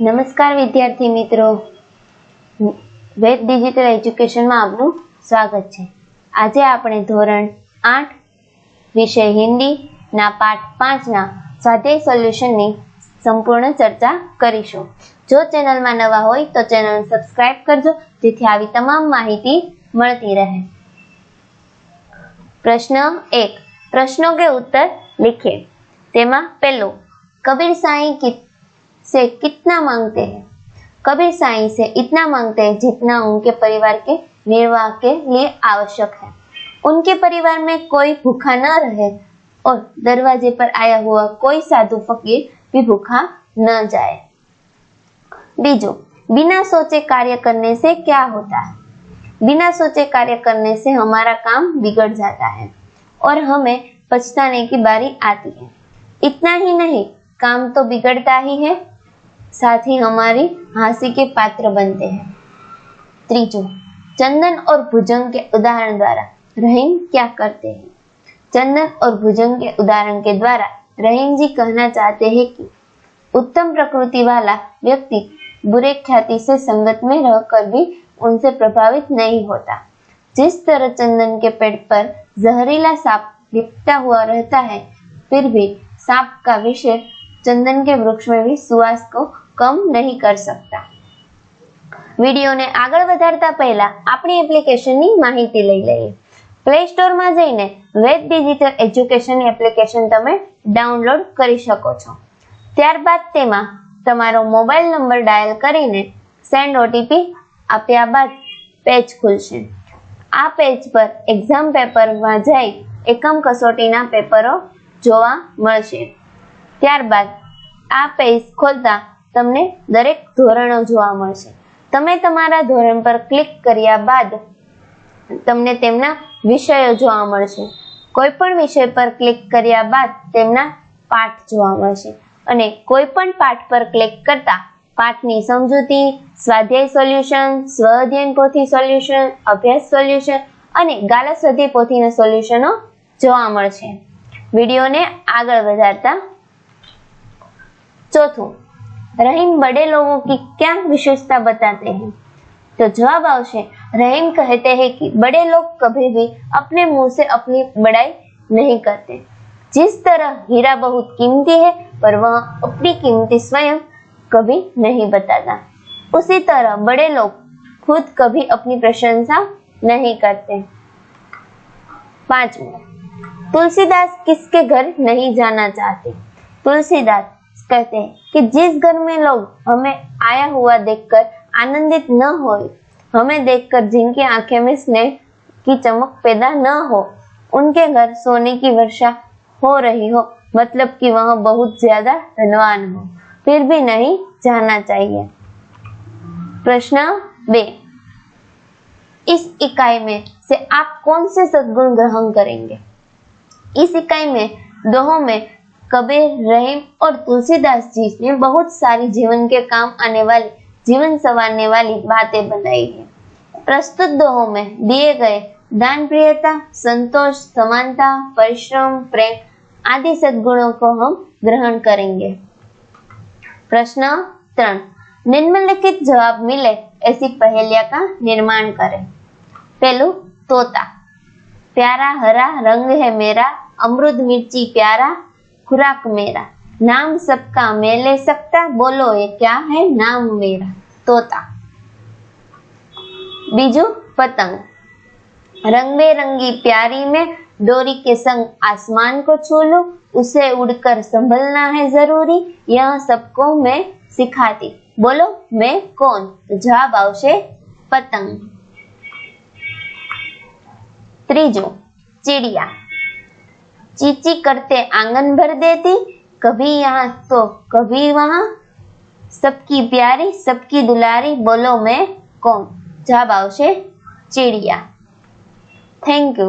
નમસ્કાર વિદ્યાર્થી મિત્રો. વેદ ડિજિટલ એજ્યુકેશનમાં આપનું સ્વાગત છે. આજે આપણે ધોરણ આઠ વિષય હિન્દીના પાઠ પાંચના સ્વાધ્યાય સોલ્યુશનની સંપૂર્ણ ચર્ચા કરીશું. જો ચેનલમાં નવા હોય તો ચેનલ સબસ્ક્રાઇબ કરજો, જેથી આવી તમામ માહિતી મળતી રહે. પ્રશ્ન એક. પ્રશ્નો કે ઉત્તર લીખીએ. તેમાં પહેલું. કબીર સાંઈ से कितना मांगते हैं? कबीर साईं से इतना मांगते हैं जितना उनके परिवार के निर्वाह के लिए आवश्यक है। उनके परिवार में कोई भूखा न रहे और दरवाजे पर आया हुआ कोई साधु फकीर भी भूखा न जाए। बीजो, बिना सोचे कार्य करने से क्या होता है? बिना सोचे कार्य करने से हमारा काम बिगड़ जाता है और हमें पछताने की बारी आती है। इतना ही नहीं, काम तो बिगड़ता ही है साथ ही हमारी हँसी के पात्र बनते हैं। त्रीजो, चंदन और भुजंग के उदाहरण द्वारा रहीम क्या करते हैं? चंदन और भुजंग के उदाहरण के द्वारा रहीम जी कहना चाहते हैं कि उत्तम प्रकृति वाला व्यक्ति बुरे ख्याति से संगत में रहकर भी उनसे प्रभावित नहीं होता। जिस तरह चंदन के पेड़ पर जहरीला सांप लिपटा हुआ रहता है, फिर भी सांप का विषय चंदन के वृक्ष में भी सुवास को कम नहीं कर सकता વિડીયોને આગળ વધારતા પહેલા આપણી એપ્લિકેશનની માહિતી લઈ લઈએ પ્લે સ્ટોરમાં જઈને વેદ ડિજિટલ એજ્યુકેશનની એપ્લિકેશન તમે ડાઉનલોડ કરી શકો છો ત્યારબાદ તેમાં તમારો મોબાઈલ નંબર ડાયલ કરીને સેન્ડ ઓટીપી આપ્યા બાદ પેજ ખુલશે આ પેજ પર એક્ઝામ પેપરમાં જઈ એકમ કસોટીના પેપરો જોવા મળશે ત્યારબાદ આ પેજ ખોલતા તમને દરેક ધોરણો જોવા મળશે. તમે તમારા ધોરણ પર ક્લિક કર્યા બાદ તમને તેમના વિષયો જોવા મળશે. કોઈ પણ વિષય પર ક્લિક કર્યા બાદ તેમના પાઠ જોવા મળશે. અને કોઈ પણ પાઠ પર ક્લિક કરતા પાઠની સમજૂતી, સ્વાધ્યાય સોલ્યુશન, સ્વ અધ્યયન પોથી સોલ્યુશન, અભ્યાસ સોલ્યુશન અને ગાલા સ્વાધ્યાય પોથીના સોલ્યુશનો જોવા મળશે. વિડીયોને આગળ વધારતા चौथों रहीम बड़े लोगों की क्या विशेषता बताते हैं? तो जवाब आवश्य रहीम कहते हैं कि बड़े लोग कभी भी अपने मुँह से अपनी बड़ाई नहीं करते। जिस तरह हीरा बहुत कीमती है, पर वह अपनी कीमती स्वयं कभी नहीं बताता। उसी तरह बड़े लोग खुद कभी अपनी प्रशंसा नहीं करते। पांचवा, तुलसीदास किसके घर नहीं जाना चाहते? तुलसीदास कहते हैं कि जिस घर में लोग हमें आया हुआ देखकर आनंदित न हो हमें देखकर जिनकी आँखें में स्नेह की चमक पैदा न हो, उनके घर सोने की वर्षा हो रही हो मतलब कि वह बहुत ज़्यादा धनवान हो। फिर भी नहीं जाना चाहिए। प्रश्न बे, इस इकाई में से आप कौन से सदगुण ग्रहण करेंगे? इस इकाई में, दोहों में कबीर, रहीम और तुलसीदास जी ने बहुत सारी जीवन के काम आने वाली, जीवन संवारने वाली बातें बनाई है। प्रस्तुत दोहों में दिए गए दान प्रियता, संतोष, समानता, परिश्रम, प्रेम आदि सद्गुणों को हम ग्रहण करेंगे। प्रश्न त्रण। निम्नलिखित जवाब मिले, ऐसी पहेलिया का निर्माण करें। पहलू, तोता। प्यारा हरा रंग है मेरा, अमृत मिर्ची प्यारा खुराक मेरा। नाम सबका मैं ले सकता? बोलो, ये क्या है नाम मेरा? तोता। बीजू, पतंग। रंग बेरंगी प्यारी में डोरी के संग आसमान को छू लूँ उसे उड़कर संभलना है ज़रूरी। यह सबको मैं सिखाती। बोलो, मैं कौन? तो जवाब आवशे पतंग। त्रीजो, चिड़िया। चीची करते आँगन भर देती, कभी यहाँ तो कभी वहाँ। सबकी प्यारी, सबकी दुलारी, बोलो मैं कौन? जवाब आवशे, चिड़िया। Thank you